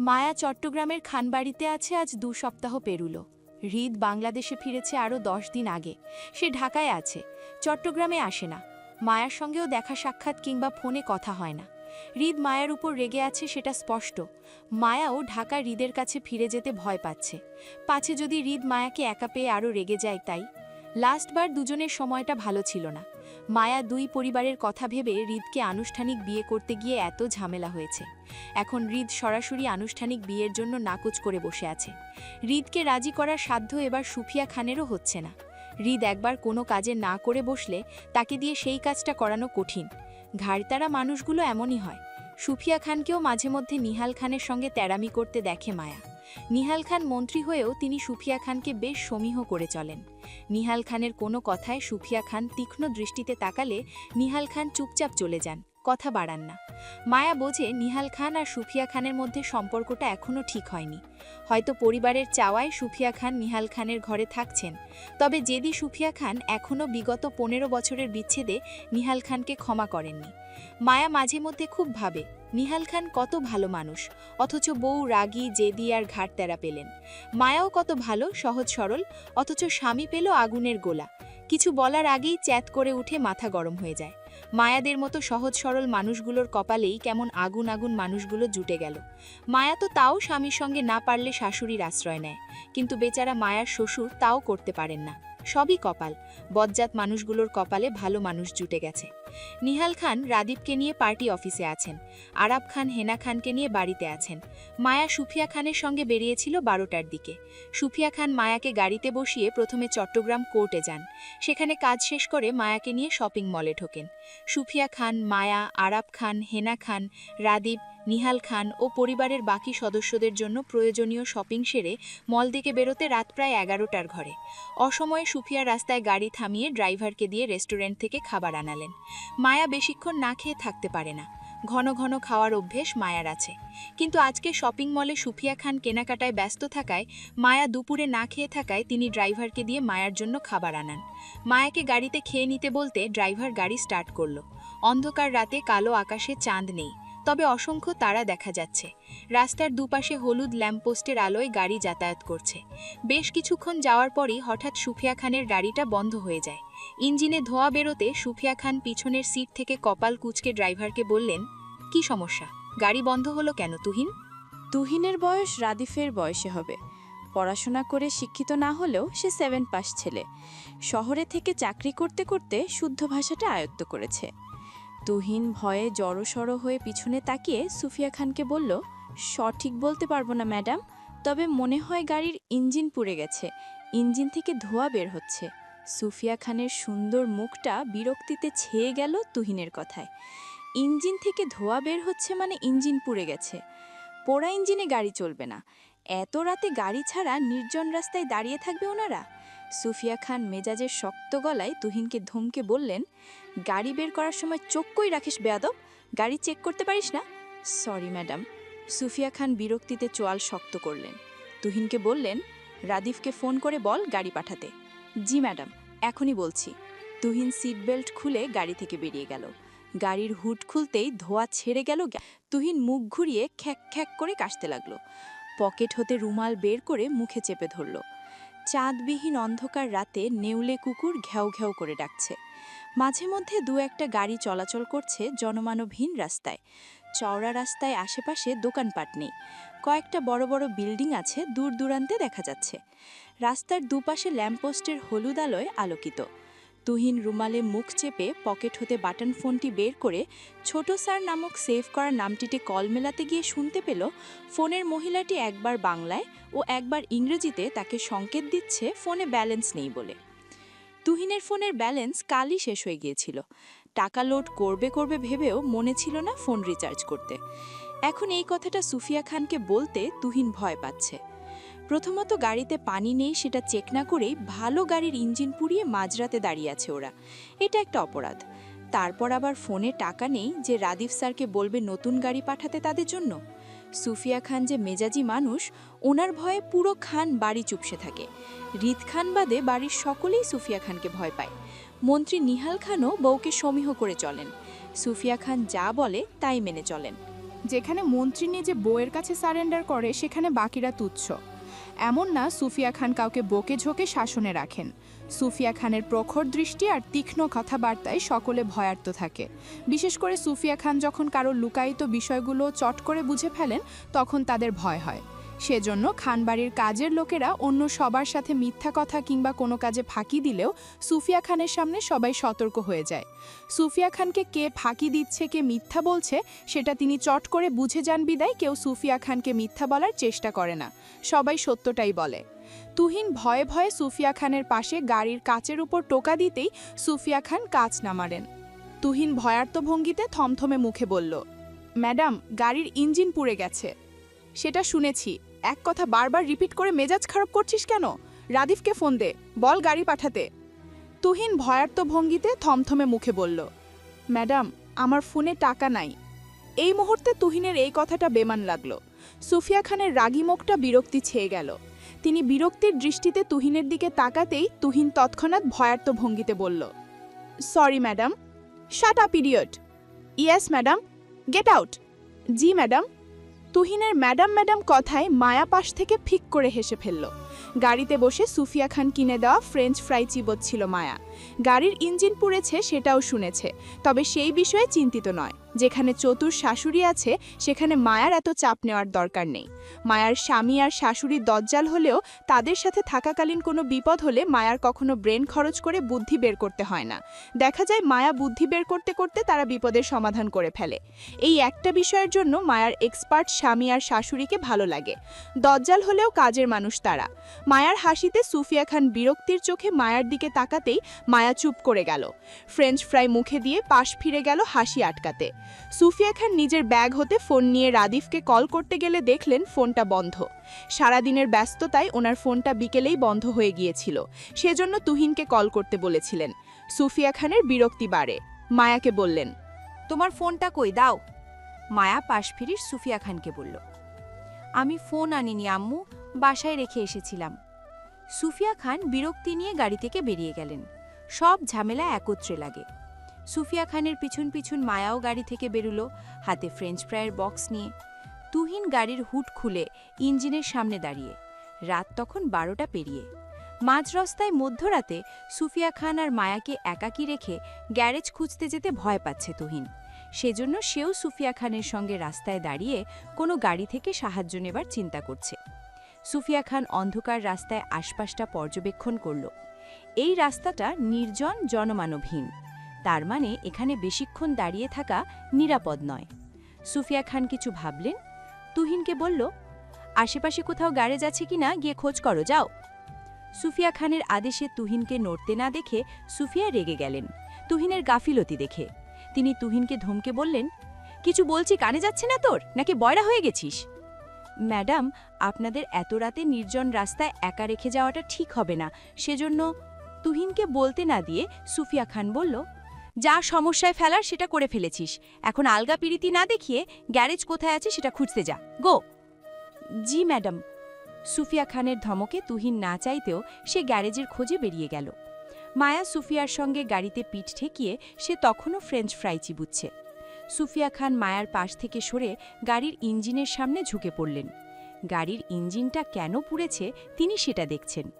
মায়া চট্টগ্রামের খানবাড়িতে আছে আজ দু সপ্তাহ পেরুলো। হৃদ বাংলাদেশে ফিরেছে আরও দশ দিন আগে। সে ঢাকায় আছে, চট্টগ্রামে আসে না। মায়ার সঙ্গেও দেখা সাক্ষাৎ কিংবা ফোনে কথা হয় না। হৃদ মায়ার উপর রেগে আছে সেটা স্পষ্ট। মায়াও ঢাকা হৃদের কাছে ফিরে যেতে ভয় পাচ্ছে। পাছে যদি হৃদ মায়াকে একা পেয়ে আরও রেগে যায় তাই? লাস্টবার দুজনের সময়টা ভালো ছিল না। মায়া দুই পরিবারের কথা ভেবে হৃদকে আনুষ্ঠানিক বিয়ে করতে গিয়ে এত ঝামেলা হয়েছে। এখন হৃদ সরাসরি আনুষ্ঠানিক বিয়ের জন্য নাকচ করে বসে আছে। হৃদকে রাজি করার সাধ্য এবার সুফিয়া খানেরও হচ্ছে না। হৃদ একবার কোনো কাজে না করে বসলে তাকে দিয়ে সেই কাজটা করানো কঠিন। ঘাড়তারা মানুষগুলো এমনই হয়। সুফিয়া খানকেও মাঝে মধ্যে নিহাল খানের সঙ্গে তেরামি করতে দেখে মায়া। নিহাল খান মন্ত্রী হয়েও তিনি সুফিয়া খানকে বেশ সমীহ করে চলেন। নিহাল খানের কোনো কথায় সুফিয়া খান তীক্ষ্ণ দৃষ্টিতে তাকালে নিহাল খান চুপচাপ চলে যান। কথা বাড়ান না। মায়া বোঝে নিহাল খান আর সুফিয়া খানের মধ্যে সম্পর্কটা এখনও ঠিক হয়নি। হয়তো পরিবারের চাওয়ায় সুফিয়া খান নিহাল খানের ঘরে থাকছেন। তবে জেদি সুফিয়া খান এখনও বিগত পনেরো বছরের বিচ্ছেদে নিহাল খানকে ক্ষমা করেননি। মায়া মাঝে মধ্যে খুব ভাবে, নিহাল খান কত ভালো মানুষ, অথচ বউ রাগী, জেদি আর ঘাট তেরা পেলেন। মায়াও কত ভালো, সহজ সরল, অথচ স্বামী পেল আগুনের গোলা। কিছু বলার আগেই চ্যাত করে উঠে মাথা গরম হয়ে যায়। মায়াদের মতো সহজ সরল মানুষগুলোর কপালেই কেমন আগুন আগুন মানুষগুলো জুটে গেল। মায়া তো তাও স্বামীর সঙ্গে না পারলে শাশুড়ির আশ্রয় নেয়, কিন্তু বেচারা মায়ার শ্বশুর তাও করতে পারেন না। সবই কপাল, বজ্জাত মানুষগুলোর কপালে ভালো মানুষ জুটে গেছে। নিহাল খান রাদীপকে নিয়ে পার্টি অফিসে আছেন। আরাব খান, হেনা খানকে নিয়ে বাড়িতে আছেন। মায়া সুফিয়া খানের সঙ্গে বেরিয়েছিল বারোটার দিকে। সুফিয়া খান মায়াকে গাড়িতে বসিয়ে প্রথমে চট্টগ্রাম কোর্টে যান। সেখানে কাজ শেষ করে মায়াকে নিয়ে শপিং মলে ঢোকেন। সুফিয়া খান, মায়া আরাব খান, হেনা খান, রাদীপ, নিহাল খান ও পরিবারের বাকি সদস্যদের জন্য প্রয়োজনীয় শপিং সেরে মল দিকে বেরোতে রাত প্রায় এগারোটার ঘরে। অসময়ে সুফিয়া রাস্তায় গাড়ি থামিয়ে ড্রাইভারকে দিয়ে রেস্টুরেন্ট থেকে খাবার আনালেন। মায়া বেশিক্ষণ না খেয়ে থাকতে পারে না। ঘন ঘন খাওয়ার অভ্যেস মায়ার আছে। কিন্তু আজকে শপিং মলে সুফিয়া খান কেনাকাটায় ব্যস্ত থাকায়, মায়া দুপুরে না খেয়ে থাকায় তিনি ড্রাইভারকে দিয়ে মায়ার জন্য খাবার আনান। মায়াকে গাড়িতে খেয়ে নিতে বলতে ড্রাইভার গাড়ি স্টার্ট করল। অন্ধকার রাতে কালো আকাশে চাঁদ নেই। তবে অসংখ্য তারা দেখা যাচ্ছে। রাস্তার দুপাশে হলুদ ল্যাম্পপোস্টের আলোয় গাড়ি যাতায়াত করছে। বেশ কিছুক্ষণ যাওয়ার পরই হঠাৎ সুফিয়া খানের গাড়িটা বন্ধ হয়ে যায়। ইঞ্জিনে ধোঁয়া বেরোতে সুফিয়া খান পিছনের সিট থেকে কপাল কুচকে ড্রাইভারকে বললেন, কি সমস্যা? গাড়ি বন্ধ হলো কেন, তুহিন? তুহিনের বয়স রাদিফের বয়সে হবে। পড়াশোনা করে শিক্ষিত না হলেও সে সেভেন পাস ছেলে। শহরে থেকে চাকরি করতে করতে শুদ্ধ ভাষাটা আয়ত্ত করেছে। তুহিন ভয়ে জড়সড় হয়ে পিছনে তাকিয়ে সুফিয়া খানকে বলল, সঠিক বলতে পারব না, ম্যাডাম। তবে মনে হয় গাড়ির ইঞ্জিন পুড়ে গেছে। ইঞ্জিন থেকে ধোঁয়া বের হচ্ছে। সুফিয়া খানের সুন্দর মুখটা বিরক্তিতে ছেয়ে গেল তুহিনের কথায়। ইঞ্জিন থেকে ধোয়া বের হচ্ছে মানে ইঞ্জিন পুড়ে গেছে। পোড়া ইঞ্জিনে গাড়ি চলবে না। এত রাতে গাড়ি ছাড়া নির্জন রাস্তায় দাঁড়িয়ে থাকবে ওনারা। সুফিয়া খান মেজাজের শক্ত গলায় তুহিনকে ধমকে বললেন, গাড়ি বের করার সময় চোখ কই রাখিস বেয়াদব? গাড়ি চেক করতে পারিস না? Sorry, madam. সুফিয়া খান বিরক্তিতে চোয়াল শক্ত করলেন। তুহিনকে বললেন, রাদিফকে ফোন করে বল গাড়ি পাঠাতে। জি, ম্যাডাম। এখনই বলছি, তুহিন সিট বেল্ট খুলে গাড়ি থেকে বেরিয়ে গেল। গাড়ির হুড খুলতেই ধোয়া ছেড়ে গেল তুহিন মুখ ঘুরিয়ে খ্যাক খ্যাক করে কাশতে লাগল। পকেট হতে রুমাল বের করে মুখে চেপে ধরল। চাঁদবিহীন অন্ধকার রাতে নেউলে কুকুর ঘ্যাও ঘ্যাও করে ডাকছে। মাঝে মধ্যে দু একটা গাড়ি চলাচল করছে জনমানবহীন রাস্তায়। চওড়া রাস্তায় আশেপাশে দোকানপাট নেই। কয়েকটা বড় বড় বিল্ডিং আছে দূর দূরান্তে দেখা যাচ্ছে। রাস্তার দুপাশে ল্যাম্পপোস্টের হলুদ আলোয় আলোকিত। তুহিন রুমালে মুখ চেপে পকেট হতে বাটন ফোনটি বের করে ছোট স্যার নামক সেভ করা নামটিতে কল মেলাতে গিয়ে শুনতে পেল, ফোনের মহিলাটি একবার বাংলায় ও একবার ইংরেজিতে তাকে সংকেত দিচ্ছে, ফোনে ব্যালেন্স নেই বলে। তুহিনের ফোনের ব্যালেন্স কালই শেষ হয়ে গিয়েছিল। টাকা লোড করবে করবে ভেবেও মনে ছিল না ফোন রিচার্জ করতে। এখন এই কথাটা সুফিয়া খানকে বলতে তুহিন ভয় পাচ্ছে। প্রথমত গাড়িতে পানি নেই, সেটা চেক না করেই ভালো গাড়ির ইঞ্জিন পুড়িয়ে মাঝরাতে দাঁড়িয়ে আছে ওরা। এটা একটা অপরাধ। তারপর আবার ফোনে টাকা নেই যে রাদিফ স্যারকে বলবে নতুন গাড়ি পাঠাতে তাদের জন্য। সুফিয়া খান যে মেজাজি মানুষ, ওনার ভয়ে পুরো খান বাড়ি চুপসে থাকে। রিত খান বাদে বাড়ির সকলেই সুফিয়া খানকে ভয় পায়। মন্ত্রী নিহাল খানও বউকে সমীহ করে চলেন। সুফিয়া খান যা বলে তাই মেনে চলেন। যেখানে মন্ত্রী নিজে বউয়ের কাছে সারেন্ডার করে, সেখানে বাকিরা তুচ্ছ। এমন না সুফিয়া খান কাউকে বকে ঝোঁকে শাসনে রাখেন। সুফিয়া খানের প্রখর দৃষ্টি আর তীক্ষ্ণ কথাবার্তায় সকলে ভয়ার্ত থাকে। বিশেষ করে সুফিয়া খান যখন কারও লুকায়িত বিষয়গুলো চট করে বুঝে ফেলেন, তখন তাদের ভয় হয়। সেজন্য খানবাড়ির কাজের লোকেরা অন্য সবার সাথে মিথ্যা কথা কিংবা কোনো কাজে ফাঁকি দিলেও সুফিয়া খানের সামনে সবাই সতর্ক হয়ে যায়। সুফিয়া খানকে কে ফাঁকি দিচ্ছে, কে মিথ্যা বলছে, সেটা তিনি চট করে বুঝে যান বিদায়, কেউ সুফিয়া খানকে মিথ্যা বলার চেষ্টা করে না। সবাই সত্যটাই বলে। তুহিন ভয়ে ভয়ে সুফিয়া খানের পাশে গাড়ির কাচের উপর টোকা দিতেই সুফিয়া খান কাচ নামারেন। তুহিন ভয়ার্ত ভঙ্গিতে থমথমে মুখে বলল, ম্যাডাম, গাড়ির ইঞ্জিন পুড়ে গেছে। সেটা শুনেছি। এক কথা বারবার রিপিট করে মেজাজ খারাপ করছিস কেন? রাদিফকে ফোন দে, বল গাড়ি পাঠাতে। তুহিন ভয়ার্ত ভঙ্গিতে থমথমে মুখে বলল, ম্যাডাম, আমার ফোনে টাকা নাই। এই মুহূর্তে তুহিনের এই কথাটা বেমান লাগল। সুফিয়া খানের রাগী মুখটা বিরক্তি ছেয়ে গেল। তিনি বিরক্তির দৃষ্টিতে তুহিনের দিকে তাকাতেই তুহিন তৎক্ষণাৎ ভয়ার্ত ভঙ্গিতে বলল, sorry, madam. Shut up, idiot. Yes, madam. Get out. জি, ম্যাডাম। তুহিনের ম্যাডাম ম্যাডাম কথায় মায়া পাশ থেকে ফিক করে হেসে ফেলল। গাড়িতে বসে সুফিয়া খান কিনে দেওয়া ফ্রেঞ্চ ফ্রাই চিবোচ্ছিল মায়া। গাড়ির ইঞ্জিন পুড়েছে সেটাও শুনেছে, তবে সেই বিষয়ে চিন্তিত নয়। যেখানে চতুর শাশুড়ি আছে, সেখানে মায়ার এত চাপ নেওয়ার দরকার নেই। মায়ার স্বামী আর শাশুড়ি দজ্জাল হলেও তাদের সাথে থাকাকালীন কোনো বিপদ হলে মায়ার কখনো ব্রেন খরচ করে বুদ্ধি বের করতে হয় না। দেখা যায় মায়া বুদ্ধি বের করতে করতে তারা বিপদের সমাধান করে ফেলে। এই একটা বিষয়ের জন্য মায়ার এক্সপার্ট স্বামী আর শাশুড়িকে ভালো লাগে। দজ্জাল হলেও কাজের মানুষ তারা। মায়ার হাসিতে সুফিয়া খান বিরক্তির চোখে মায়ার দিকে তাকাতেই মায়া চুপ করে গেল। ফ্রেঞ্চ ফ্রাই মুখে দিয়ে পাশ ফিরে গেল হাসি আটকাতে। সুফিয়া খান নিজের ব্যাগ হতে ফোন নিয়ে রাদিফকে কল করতে গেলে দেখলেন ফোনটা বন্ধ। সারাদিনের ব্যস্ততায় ওনার ফোনটা বিকেলেই বন্ধ হয়ে গিয়েছিল। সেজন্য তুহিনকে কল করতে বলেছিলেন। সুফিয়া খানের বিরক্তি বাড়ে। মায়াকে বললেন, তোমার ফোনটা কই? দাও। মায়া পাশ ফিরির সুফিয়া খানকে বলল, আমি ফোন আনিনি, আম্মু। বাসায় রেখে এসেছিলাম। সুফিয়া খান বিরক্তি নিয়ে গাড়ি থেকে বেরিয়ে গেলেন। সব ঝামেলা একত্রে লাগে। সুফিয়া খানের পিছন পিছন মায়াও গাড়ি থেকে বেরুলো, হাতে ফ্রেঞ্চ ফ্রাইয়ের বক্স নিয়ে। তুহিন গাড়ির হুট খুলে ইঞ্জিনের সামনে দাঁড়িয়ে। রাত তখন বারোটা পেরিয়ে। মাঝ রাস্তায় মধ্যরাতে সুফিয়া খান আর মায়াকে একাকী রেখে গ্যারেজ খুঁজতে যেতে ভয় পাচ্ছে তুহিন। সেজন্য সেও সুফিয়া খানের সঙ্গে রাস্তায় দাঁড়িয়ে কোনো গাড়ি থেকে সাহায্য নেবার চিন্তা করছে। সুফিয়া খান অন্ধকার রাস্তায় আশপাশটা পর্যবেক্ষণ করল। এই রাস্তাটা নির্জন, জনমানবহীন। তার মানে এখানে বেশিক্ষণ দাঁড়িয়ে থাকা নিরাপদ নয়। সুফিয়া খান কিছু ভাবলেন। তুহিনকে বলল, আশেপাশে কোথাও গ্যারেজ আছে কিনা গিয়ে খোঁজ করো, যাও। সুফিয়া খানের আদেশে তুহিনকে নড়তে না দেখে সুফিয়া রেগে গেলেন, তুহিনের গাফিলতি দেখে। তিনি তুহিনকে ধমকে বললেন, কিছু বলছি কানে যাচ্ছে না তোর? নাকি বয়রা হয়ে গেছিস? ম্যাডাম, আপনাদের এত রাতে নির্জন রাস্তায় একা রেখে যাওয়াটা ঠিক হবে না। সেজন্য তুহিনকে বলতে না দিয়ে সুফিয়া খান বলল যা সমস্যায় ফেলার সেটা করে ফেলেছিস। এখন আলগা পিরিতি না দেখিয়ে গ্যারেজ কোথায় আছে সেটা খুঁজতে যা। গো। জি, ম্যাডাম। সুফিয়া খানের ধমকে তুহিন না চাইতেও সে গ্যারেজের খোঁজে বেরিয়ে গেল। মায়া সুফিয়ার সঙ্গে গাড়িতে পিঠ ঠেকিয়ে সে তখনও ফ্রেঞ্চ ফ্রাই চিবুচ্ছে। সুফিয়া খান মায়ার পাশ থেকে সরে গাড়ির ইঞ্জিনের সামনে ঝুঁকে পড়লেন। গাড়ির ইঞ্জিনটা কেন পুড়েছে তিনি সেটা দেখছেন।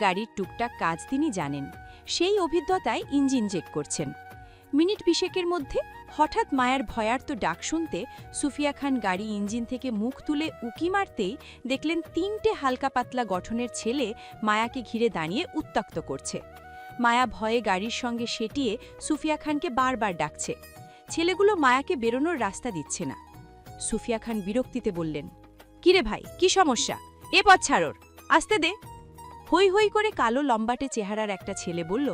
গাড়ির টুকটাক কাজ তিনি জানেন। সেই অভিজ্ঞতায় ইঞ্জিন চেক করছেন। মিনিট বিশেকের মধ্যে হঠাৎ মায়ার ভয়ার্ত ডাক শুনতে সুফিয়া খান গাড়ি ইঞ্জিন থেকে মুখ তুলে উকি মারতেই দেখলেন তিনটে হালকা পাতলা গঠনের ছেলে মায়াকে ঘিরে দাঁড়িয়ে উত্তক্ত করছে। মায়া ভয়ে গাড়ির সঙ্গে সেটিয়ে সুফিয়া খানকে বারবার ডাকছে। ছেলেগুলো মায়াকে বেরোনোর রাস্তা দিচ্ছে না। সুফিয়া খান বিরক্তিতে বললেন, কিরে ভাই, কি সমস্যা? এ পথ ছাড়োর, আসতে দে। হই হই করে কালো লম্বাটে চেহারার একটা ছেলে বলল,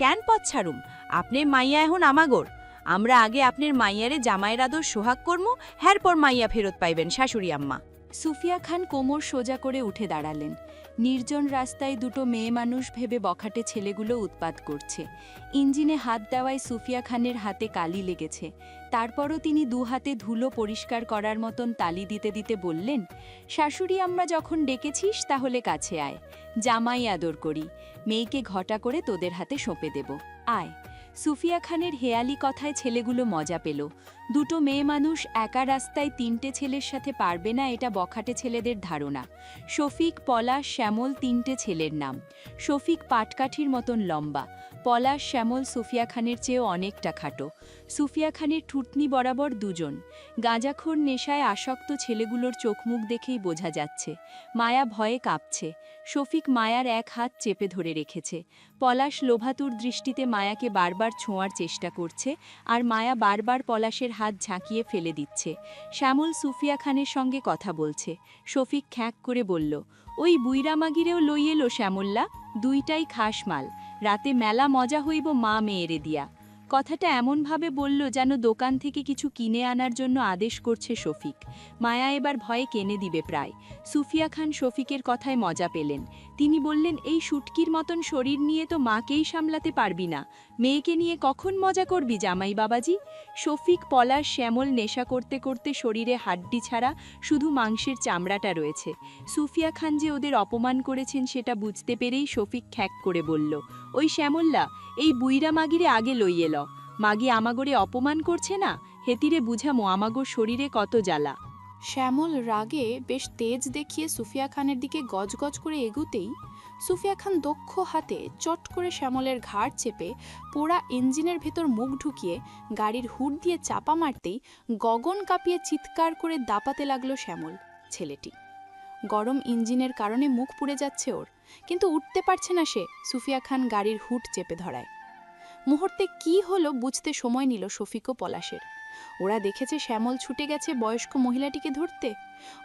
কেন পথ ছাড়ুম? আপনি মাইয়া এখন আমাগর। আমরা আগে আপনার মাইয়ারে জামাইয়ের আদর সোহাগ কর্ম হ্যার পর মাইয়া ফেরত পাইবেন শাশুড়ি আম্মা। সুফিয়া খান কোমর সোজা করে উঠে দাঁড়ালেন। নির্জন রাস্তায় দুটো মেয়ে মানুষ ভেবে বখাটে ছেলেগুলো উৎপাত করছে। ইঞ্জিনে হাত দেওয়ায় সুফিয়া খানের হাতে কালি লেগেছে। তারপরও তিনি দু হাতে ধুলো পরিষ্কার করার মতন তালি দিতে দিতে বললেন, শাশুড়ি আমরা যখন ডেকেছিস তাহলে কাছে আয়। জামাই আদর করি। মেয়েকে ঘটা করে তোদের হাতে সঁপে দেব। আয়। সুফিয়া খানের হেয়ালি কথায় ছেলেগুলো মজা পেল। দুটো মেয়ে মানুষ একা রাস্তায় তিনটে ছেলের সাথে পারবে না এটা বখাটে ছেলেদের ধারণা। শফিক, পলাশ, শ্যামল তিনটে ছেলের নাম। শফিক পাটকাঠির মতন লম্বা। পলাশ, শ্যামল সুফিয়া খানের চেয়েও অনেকটা খাটো। সুফিয়া খানের ঠুটনি বরাবর দুজন। গাঁজাখোর নেশায় আসক্ত ছেলেগুলোর চোখমুখ দেখেই বোঝা যাচ্ছে। মায়া ভয়ে কাঁপছে। শফিক মায়ার এক হাত চেপে ধরে রেখেছে। পলাশ লোভাতুর দৃষ্টিতে মায়াকে বারবার ছোঁয়ার চেষ্টা করছে আর মায়া বারবার পলাশের হাত ঝাঁকিয়ে ফেলে দিচ্ছে। শ্যামল সুফিয়া খানের সঙ্গে কথা বলছে। শফিক খ্যাঁক করে বলল, ওই বুইরামাগিরেও লই এলো শ্যামল্লা দুইটাই খাস মাল। রাতে মেলা মজা হইব মা মেয়েরে দিয়া। কথাটা এমনভাবে বলল যেন দোকান থেকে কিছু কিনে আনার জন্য আদেশ করছে শফিক। মায়া এবার ভয়ে কেনে দিবে প্রায়। সুফিয়া খান শফিকের কথায় মজা পেলেন। তিনি বললেন, এই শুটকির মতন শরীর নিয়ে তো মাকেই সামলাতে পারবি না। মেয়েকে নিয়ে কখন মজা করবি জামাই বাবাজি? শফিক, পলাশ, শ্যামল নেশা করতে করতে শরীরে হাড্ডি ছাড়া শুধু মাংসের চামড়াটা রয়েছে। সুফিয়া খান যে ওদের অপমান করেছেন সেটা বুঝতে পেরেই শফিক খ্যাক করে বলল, ওই শ্যামল্লা এই বুইরা মাগিরে আগে লইয়ে ল। মাগি আমাগরে অপমান করছে না? হেতিরে বুঝামো আমাগোর শরীরে কত জ্বালা। শ্যামল রাগে বেশ তেজ দেখিয়ে সুফিয়া খানের দিকে গজগজ করে এগুতেই সুফিয়া খান দক্ষ হাতে চট করে শ্যামলের ঘাড় চেপে পোড়া ইঞ্জিনের ভেতর মুখ ঢুকিয়ে গাড়ির হুড দিয়ে চাপা মারতেই গগন কাঁপিয়ে চিৎকার করে দাপাতে লাগল শ্যামল, ছেলেটি। গরম ইঞ্জিনের কারণে মুখ পুড়ে যাচ্ছে ওর, কিন্তু উঠতে পারছে না সে, সুফিয়া খান গাড়ির হুড চেপে ধরায়। মুহূর্তে কি হলো বুঝতে সময় নিল শফিক পলাশের। ওরা দেখেছে শ্যামল ছুটে গেছে বয়স্ক মহিলাটিকে ধরতে।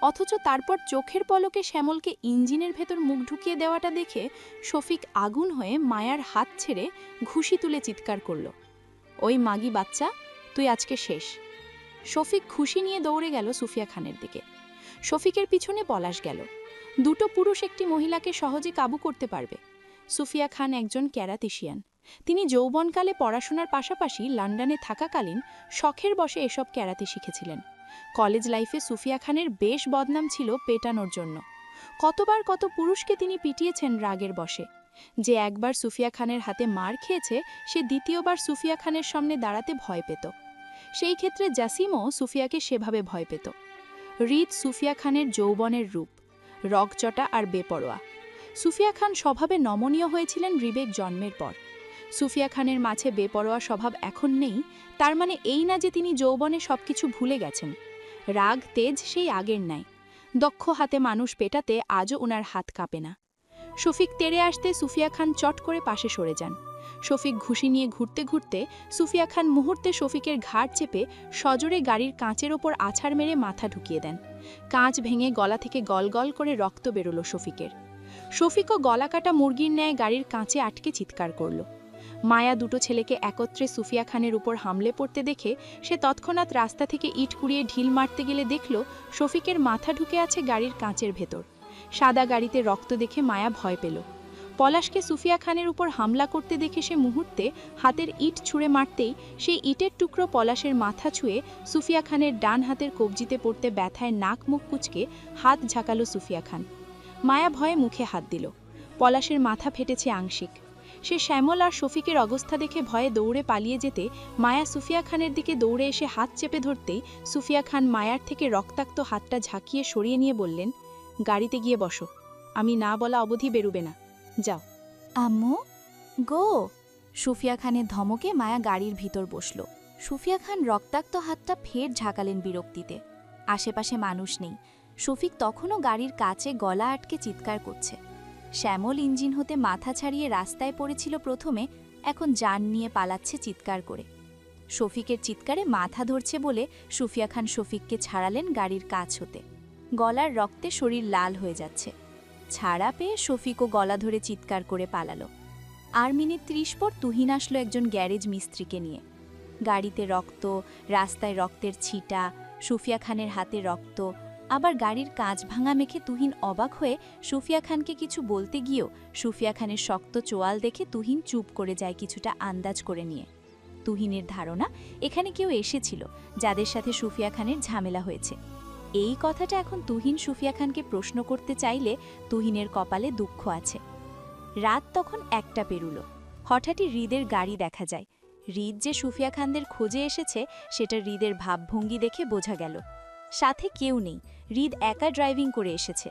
অথচ তারপর চোখের পলকে শ্যামলকে ইঞ্জিনের ভেতর মুখ ঢুকিয়ে দেওয়াটা দেখে শফিক আগুন হয়ে মায়ার হাত ছেড়ে ঘুষি তুলে চিৎকার করল, ওই মাগি বাচ্চা, তুই আজকে শেষ। শফিক খুশি নিয়ে দৌড়ে গেল সুফিয়া খানের দিকে। শফিকের পিছনে পলাশ গেল। দুটো পুরুষ একটি মহিলাকে সহজে কাবু করতে পারবে। সুফিয়া খান একজন ক্যারাতিশিয়ান। তিনি যৌবনকালে পড়াশোনার পাশাপাশি লন্ডনে থাকাকালীন শখের বসে এসব ক্যারাতে শিখেছিলেন। কলেজ লাইফে সুফিয়া খানের বেশ বদনাম ছিল পেটানোর জন্য। কতবার কত পুরুষকে তিনি পিটিয়েছেন রাগের বসে যে একবার সুফিয়া খানের হাতে মার খেয়েছে, সে দ্বিতীয়বার সুফিয়া খানের সামনে দাঁড়াতে ভয় পেত। সেই ক্ষেত্রে জাসিমও সুফিয়াকে সেভাবে ভয় পেত। রিদ সুফিয়া খানের যৌবনের রূপ, রগচটা আর বেপরোয়া। সুফিয়া খান স্বভাবে নমনীয় হয়েছিলেন রিবেক জন্মের পর। সুফিয়া খানের মাঝে বেপরোয়া স্বভাব এখন নেই, তার মানে এই না যে তিনি যৌবনে সবকিছু ভুলে গেছেন। রাগ, তেজ সেই আগের নাই দক্ষ হাতে মানুষ পেটাতে আজও ওনার হাত কাঁপে না। শফিক তেড়ে আসতে সুফিয়া খান চট করে পাশে সরে যান। শফিক ঘুষি নিয়ে ঘুরতে ঘুরতে সুফিয়া খান মুহূর্তে শফিকের ঘাড় চেপে সজোরে গাড়ির কাঁচের ওপর আছাড় মেরে মাথা ঢুকিয়ে দেন। কাঁচ ভেঙে গলা থেকে গলগল করে রক্ত বেরোলো শফিকের। শফিকও গলা কাটা মুরগির ন্যায় গাড়ির কাঁচে আটকে চিৎকার করল। মায়া দুটো ছেলেকে একত্রে সুফিয়া খানের উপর হামলে পড়তে দেখে সে তৎক্ষণাৎ রাস্তা থেকে ইট কুড়িয়ে ঢিল মারতে গেলে দেখল শফিকের মাথা ঢুকে আছে গাড়ির কাঁচের ভেতর। সাদা গাড়িতে রক্ত দেখে মায়া ভয় পেল। পলাশকে সুফিয়া খানের উপর হামলা করতে দেখে সে মুহূর্তে হাতের ইট ছুঁড়ে মারতেই সেই ইটের টুকরো পলাশের মাথা ছুঁয়ে সুফিয়া খানের ডান হাতের কবজিতে পড়তে ব্যথায় নাক মুখ কুচকে হাত ঝাঁকালো সুফিয়া খান। মায়া ভয়ে মুখে হাত দিল। পলাশের মাথা ফেটেছে আংশিক। সে শ্যামল আর শফিকের অবস্থা দেখে ভয়ে দৌড়ে পালিয়ে যেতে মায়া সুফিয়া খানের দিকে দৌড়ে এসে হাত চেপে ধরতেই সুফিয়া খান মায়ার থেকে রক্তাক্ত হাতটা ঝাঁকিয়ে সরিয়ে নিয়ে বললেন, গাড়িতে গিয়ে বসো, আমি না বলা অবধি বেরুবে না। যাও। আম্মু, গো। সুফিয়া খানের ধমকে মায়া গাড়ির ভিতর বসল। সুফিয়া খান রক্তাক্ত হাতটা ফের ঝাঁকালেন বিরক্তিতে। আশেপাশে মানুষ নেই। শফিক তখনও গাড়ির কাছে গলা আটকে চিৎকার করছে। শ্যামল ইঞ্জিন হতে মাথা ছাড়িয়ে রাস্তায় পড়েছিল প্রথমে, এখন যান নিয়ে পালাচ্ছে চিৎকার করে। শফিকের চিৎকারে মাথা ধরছে বলে সুফিয়া খান শফিককে ছাড়ালেন গাড়ির কাছ হতে। গলার রক্তে শরীর লাল হয়ে যাচ্ছে। ছাড়া পেয়ে শফিকও গলা ধরে চিৎকার করে পালালো। আর মিনিট ত্রিশ পর তুহিন আসলো একজন গ্যারেজ মিস্ত্রিকে নিয়ে। গাড়িতে রক্ত, রাস্তায় রক্তের ছিটা, সুফিয়া খানের হাতে রক্ত আবার গাড়ির কাঁচ ভাঙা মেখে তুহিন অবাক হয়ে সুফিয়া খানকে কিছু বলতে গিয়েও সুফিয়া খানের শক্ত চোয়াল দেখে তুহিন চুপ করে যায় কিছুটা আন্দাজ করে নিয়ে। তুহিনের ধারণা, এখানে কেউ এসেছিল, যাদের সাথে সুফিয়া খানের ঝামেলা হয়েছে। এই কথাটা এখন তুহিন সুফিয়া খানকে প্রশ্ন করতে চাইলে তুহিনের কপালে দুঃখ আছে। রাত তখন একটা পেরুলো। হঠাৎই হৃদের গাড়ি দেখা যায়। হৃদ যে সুফিয়া খানদের খোঁজে এসেছে, সেটা হৃদের ভাবভঙ্গি দেখে বোঝা গেল। সাথে কেউ নেই। রিদ একা ড্রাইভিং করে এসেছে।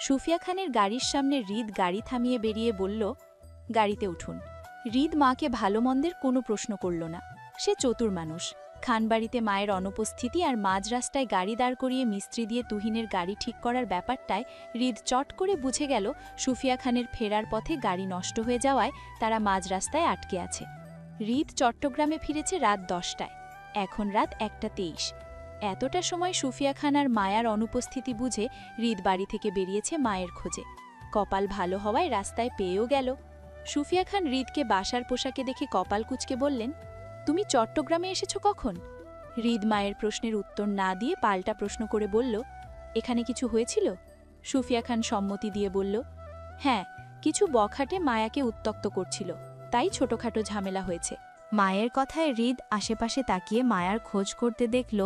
সুফিয়া খানের গাড়ির সামনে রিদ গাড়ি থামিয়ে বেরিয়ে বলল, গাড়িতে উঠুন। রিদ মাকে ভালো মন্দের কোনো প্রশ্ন করল না। সে চতুর মানুষ। খানবাড়িতে মায়ের অনুপস্থিতি আর মাঝ রাস্তায় গাড়ি দাঁড় করিয়ে মিস্ত্রি দিয়ে তুহিনের গাড়ি ঠিক করার ব্যাপারটায় হৃদ চট করে বুঝে গেল, সুফিয়া খানের ফেরার পথে গাড়ি নষ্ট হয়ে যাওয়ায় তারা মাঝ রাস্তায় আটকে আছে। হৃদ চট্টগ্রামে ফিরেছে রাত দশটায়। এখন রাত একটা তেইশ। এতটা সময় সুফিয়া খান আর মায়ার অনুপস্থিতি বুঝে হৃদ বাড়ি থেকে বেরিয়েছে মায়ের খোঁজে। কপাল ভালো হওয়ায় রাস্তায় পেয়েও গেল। সুফিয়া খান হৃদকে বাসার পোশাকে দেখে কপাল কুচকে বললেন, তুমি চট্টগ্রামে এসেছ কখন? হৃদ মায়ের প্রশ্নের উত্তর না দিয়ে পাল্টা প্রশ্ন করে বলল, এখানে কিছু হয়েছিল? সুফিয়া খান সম্মতি দিয়ে বলল হ্যাঁ কিছু বখাটে মায়াকে উত্তক্ত করছিল। তাই ছোটখাটো ঝামেলা হয়েছে। মায়ের কথায় হৃদ আশেপাশে তাকিয়ে মায়ার খোঁজ করতে দেখল,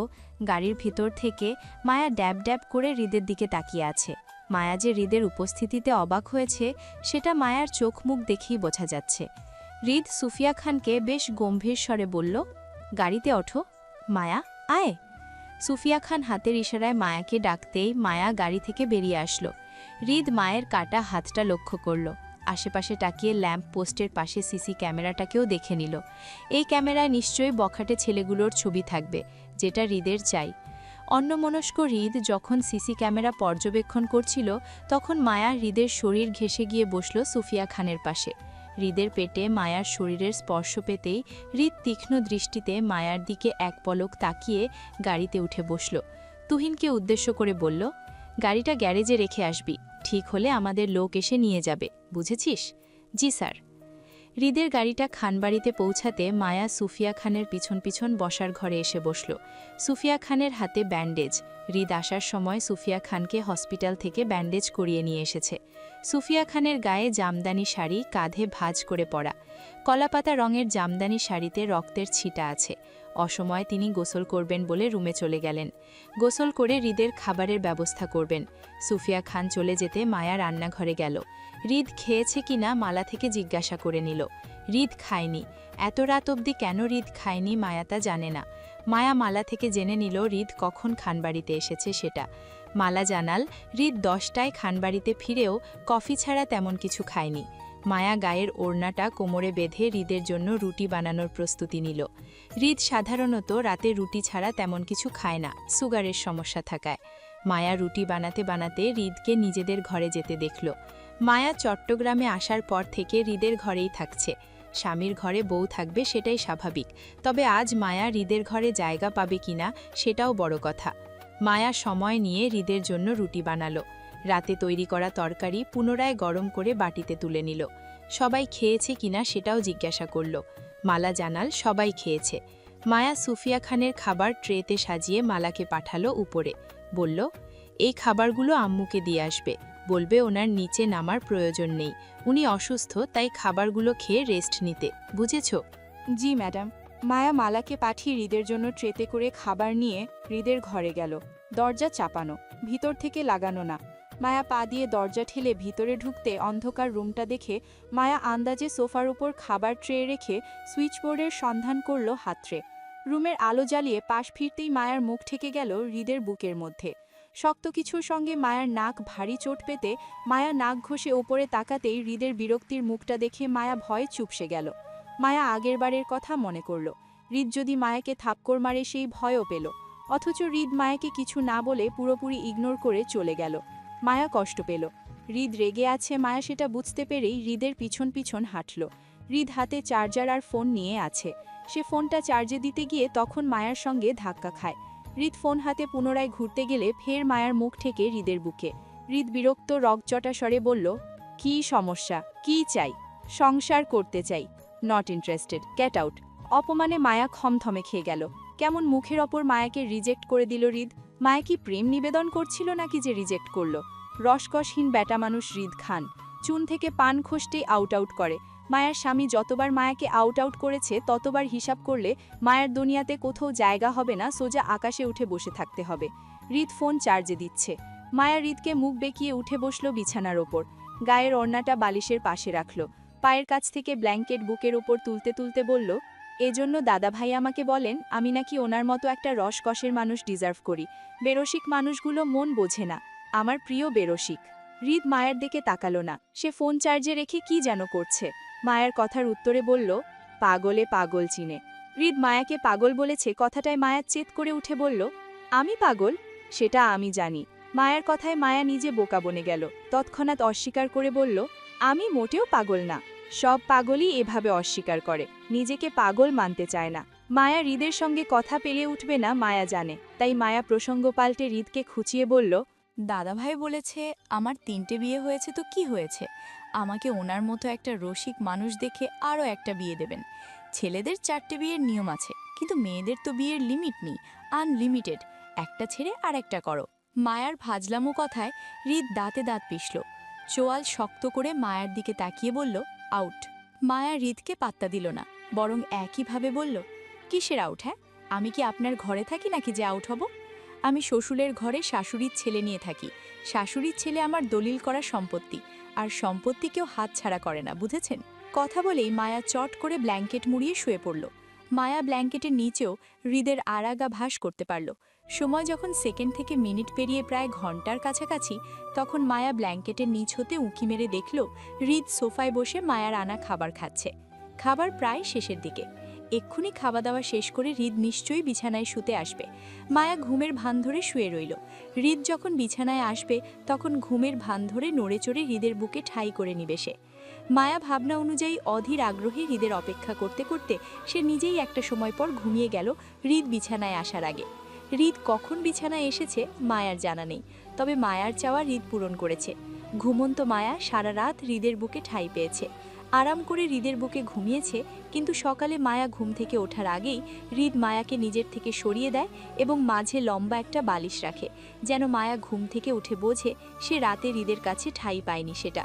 গাড়ির ভিতর থেকে মায়া ড্যাব ড্যাব করে হৃদের দিকে তাকিয়ে আছে। মায়া যে হৃদের উপস্থিতিতে অবাক হয়েছে, সেটা মায়ার চোখ মুখ দেখেই বোঝা যাচ্ছে। হৃদ সুফিয়া খানকে বেশ গম্ভীর স্বরে বলল, গাড়িতে ওঠো। মায়া, আয়। সুফিয়া খান হাতের ইশারায় মায়াকে ডাকতেই মায়া গাড়ি থেকে বেরিয়ে আসলো। হৃদ মায়ের কাটা হাতটা লক্ষ্য করল। আশেপাশে তাকিয়ে ল্যাম্প পোস্টের পাশে সিসি ক্যামেরাটাকেও দেখে নিল। এই ক্যামেরায় নিশ্চয়ই বখাটে ছেলেগুলোর ছবি থাকবে, যেটা হৃদের চাই। অন্যমনস্ক হৃদ যখন সিসি ক্যামেরা পর্যবেক্ষণ করছিল, তখন মায়া হৃদের শরীর ঘেসে গিয়ে বসল সুফিয়া খানের পাশে। হৃদের পেটে মায়ার শরীরের স্পর্শ পেতেই হৃদ তীক্ষ্ণ দৃষ্টিতে মায়ার দিকে এক পলক তাকিয়ে গাড়িতে উঠে বসল। তুহিনকে উদ্দেশ্য করে বলল, গাড়িটা গ্যারেজে রেখে আসবি। ঠিক হলে আমাদের লোক এসে নিয়ে যাবে, বুঝেছিস? জি, স্যার। হৃদের গাড়িটা খানবাড়িতে পৌঁছাতে মায়া সুফিয়া খানের পিছন পিছন বসার ঘরে এসে বসল। সুফিয়া খানের হাতে ব্যান্ডেজ। হৃদ আসার সময় সুফিয়া খানকে হসপিটাল থেকে ব্যান্ডেজ করিয়ে নিয়ে এসেছে। সুফিয়া খানের গায়ে জামদানি শাড়ি, কাঁধে ভাজ করে পরা। কলাপাতা রঙের জামদানি শাড়িতে রক্তের ছিটা আছে। অসময়ে তিনি গোসল করবেন বলে রুমে চলে গেলেন। গোসল করে হৃদের খাবারের ব্যবস্থা করবেন। সুফিয়া খান চলে যেতে মায়া রান্নাঘরে গেল। হৃদ খেয়েছে কিনা মালা থেকে জিজ্ঞাসা করে নিল। হৃদ খায়নি। এত রাত অবধি কেন হৃদ খায়নি মায়া তা জানে না। মায়া মালা থেকে জেনে নিল হৃদ কখন খানবাড়িতে এসেছে সেটা। মালা জানাল, হৃদ দশটায় খানবাড়িতে ফিরেও কফি ছাড়া তেমন কিছু খায়নি। মায়া গায়ের ওড়নাটা কোমরে বেঁধে হৃদের জন্য রুটি বানানোর প্রস্তুতি নিল। হৃদ সাধারণত রাতে রুটি ছাড়া তেমন কিছু খায় না, সুগারের সমস্যা থাকায়। মায়া রুটি বানাতে বানাতে হৃদকে নিজেদের ঘরে যেতে দেখল। মায়া চট্টগ্রামে আসার পর থেকে হৃদের ঘরেই থাকছে। স্বামীর ঘরে বউ থাকবে সেটাই স্বাভাবিক, তবে আজ মায়া হৃদের ঘরে জায়গা পাবে কিনা সেটাও বড় কথা। মায়া সময় নিয়ে হৃদের জন্য রুটি বানালো। রাতে তৈরি করা তরকারি পুনরায় গরম করে বাটিতে তুলে নিল। সবাই খেয়েছে কিনা সেটাও জিজ্ঞাসা করল। মালা জানাল, সবাই খেয়েছে। মায়া সুফিয়া খানের খাবার ট্রেতে সাজিয়ে মালাকে পাঠালো উপরে। বলল, এই খাবারগুলো আম্মুকে দিয়ে আসবে। বলবে ওনার নিচে নামার প্রয়োজন নেই। উনি অসুস্থ, তাই খাবারগুলো খেয়ে রেস্ট নিতে। বুঝেছ? জি, ম্যাডাম। মায়া মালাকে পাঠিয়ে হৃদের জন্য ট্রেতে করে খাবার নিয়ে হৃদের ঘরে গেল। দরজা চাপানো। ভিতর থেকে লাগানো না। মায়া পা দিয়ে দরজা ঠেলে ভিতরে ঢুকতে অন্ধকার রুমটা দেখে মায়া আন্দাজে সোফার উপর খাবার ট্রে রেখে সুইচবোর্ডের সন্ধান করল হাতরে। রুমের আলো জ্বালিয়ে পাশ ফিরতেই মায়ার মুখ ঠেকে গেল হৃদের বুকের মধ্যে। শক্ত কিছুর সঙ্গে মায়ার নাক ভারী চোট পেতে মায়া নাক ঘষে ওপরে তাকাতেই হৃদের বিরক্তির মুখটা দেখে মায়া ভয়ে চুপসে গেল। মায়া আগেরবারের কথা মনে করল। হৃদ যদি মায়াকে থাপ্কর মারে সেই ভয়ও পেল। অথচ হৃদ মায়াকে কিছু না বলে পুরোপুরি ইগনোর করে চলে গেল। মায়া কষ্ট পেল। হৃদ রেগে আছে মায়া সেটা বুঝতে পেরেই হৃদের পিছন পিছন হাঁটল। হৃদ হাতে চার্জার আর ফোন নিয়ে আছে। সে ফোনটা চার্জে দিতে গিয়ে তখন মায়ার সঙ্গে ধাক্কা খায়। হৃদ ফোন হাতে পুনরায় ঘুরতে গেলে ফের মায়ার মুখ থেকে হৃদের বুকে। হৃদ বিরক্ত রগচটা স্বরে বলল, কী সমস্যা? কি চাই? সংসার করতে চাই। নট ইন্টারেস্টেড গেট আউট অপমানে মায়া খমথমে খেয়ে গেল। কেমন মুখের ওপর মায়াকে রিজেক্ট করে দিল হৃদ? মায়া কি প্রেম নিবেদন করছিল নাকি যে রিজেক্ট করল? রসকসহীন ব্যাটা মানুষ হৃদ খান। চুন থেকে পান খসতেই আউট আউট করে। মায়ার স্বামী যতবার মায়াকে আউট আউট করেছে, ততবার হিসাব করলে মায়ের দুনিয়াতে কোথাও জায়গা হবে না, সোজা আকাশে উঠে বসে থাকতে হবে। হৃদ ফোন চার্জে দিচ্ছে। মায়া হৃদকে মুখ বেঁকিয়ে উঠে বসল বিছানার ওপর। গায়ের ওড়নাটা বালিশের পাশে রাখল। পায়ের কাছ থেকে ব্ল্যাঙ্কেট বুকের ওপর তুলতে তুলতে বলল এজন্য দাদাভাই আমাকে বলেন, আমি নাকি ওনার মতো একটা রসকসের মানুষ ডিজার্ভ করি। বেরসিক মানুষগুলো মন বোঝে না। আমার প্রিয় বেরসিক। হৃদ মায়ের দিকে তাকালো না। সে ফোন চার্জে রেখে কি যেন করছে। মায়ের কথার উত্তরে বলল, পাগলে পাগল চিনে। হৃদ মায়াকে পাগল বলেছে কথাটায় মায়া চেত করে উঠে বলল, আমি পাগল? সেটা আমি জানি। মায়ের কথায় মায়া নিজে বোকা বনে গেল। তৎক্ষণাৎ অস্বীকার করে বলল, আমি মোটেও পাগল না। সব পাগলই এভাবে অস্বীকার করে, নিজেকে পাগল মানতে চায় না। মায়া হৃদের সঙ্গে কথা পেরিয়ে উঠবে না, মায়া জানে। তাই মায়া প্রসঙ্গ পাল্টে হৃদকে খুঁচিয়ে বলল, দাদাভাই বলেছে, আমার তিনটে বিয়ে হয়েছে তো কি হয়েছে? আমাকে ওনার মতো একটা রসিক মানুষ দেখে আরও একটা বিয়ে দেবেন। ছেলেদের চারটে বিয়ের নিয়ম আছে, কিন্তু মেয়েদের তো বিয়ের লিমিট নেই, আনলিমিটেড। একটা ছেড়ে আর একটা করো। মায়ার ভাজলামো কথায় হৃদ দাঁতে দাঁত পিষল। চোয়াল শক্ত করে মায়ার দিকে তাকিয়ে বলল আউট মায়া হৃদকে পাত্তা দিল না, বরং একইভাবে বলল, কিসের আউট হ্যাঁ? আমি কি আপনার ঘরে থাকি নাকি যে আউট হব? আমি শ্বশুরের ঘরে শাশুড়ির ছেলে নিয়ে থাকি। শাশুড়ির ছেলে আমার দলিল করা সম্পত্তি, আর সম্পত্তি কেউ হাতছাড়া করে না, বুঝেছেন? কথা বলেই মায়া চট করে ব্ল্যাঙ্কেট মুড়িয়ে শুয়ে পড়ল। মায়া ব্ল্যাঙ্কেটের নিচেও হৃদের আরাগা ভাস করতে পারল। সময় যখন সেকেন্ড থেকে মিনিট পেরিয়ে প্রায় ঘণ্টার কাছাকাছি, তখন মায়া ব্ল্যাঙ্কেটের নিচ হতে উঁকি মেরে দেখল, হৃদ সোফায় বসে মায়ার আনা খাবার খাচ্ছে। খাবার প্রায় শেষের দিকে। এক্ষুনি খাওয়া দাওয়া শেষ করে হৃদ নিশ্চয়ই বিছানায় শুতে আসবে। মায়া ঘুমের ভান ধরে শুয়ে রইল। হৃদ যখন বিছানায় আসবে, তখন ঘুমের ভান ধরে নড়ে চড়ে হৃদের বুকে ঠাই করে নিবে সে। মায়া ভাবনা অনুযায়ী অধীর আগ্রহে হৃদের অপেক্ষা করতে করতে সে নিজেই একটা সময় পর ঘুমিয়ে গেল হৃদ বিছানায় আসার আগে। হৃদ কখন বিছানায় এসেছে মায়ার জানা নেই, তবে মায়ার চাওয়া হৃদ পূরণ করেছে। ঘুমন্ত মায়া সারা রাত হৃদের বুকে ঠাই পেয়েছে। আরাম করে হৃদের বুকে ঘুমিয়েছে, কিন্তু সকালে মায়া ঘুম থেকে ওঠার আগেই হৃদ মায়াকে নিজের থেকে সরিয়ে দেয় এবং মাঝে লম্বা একটা বালিশ রাখে। যেন মায়া ঘুম থেকে উঠে বোঝে সে রাতে হৃদের কাছে ঠাই পায়নি সেটা।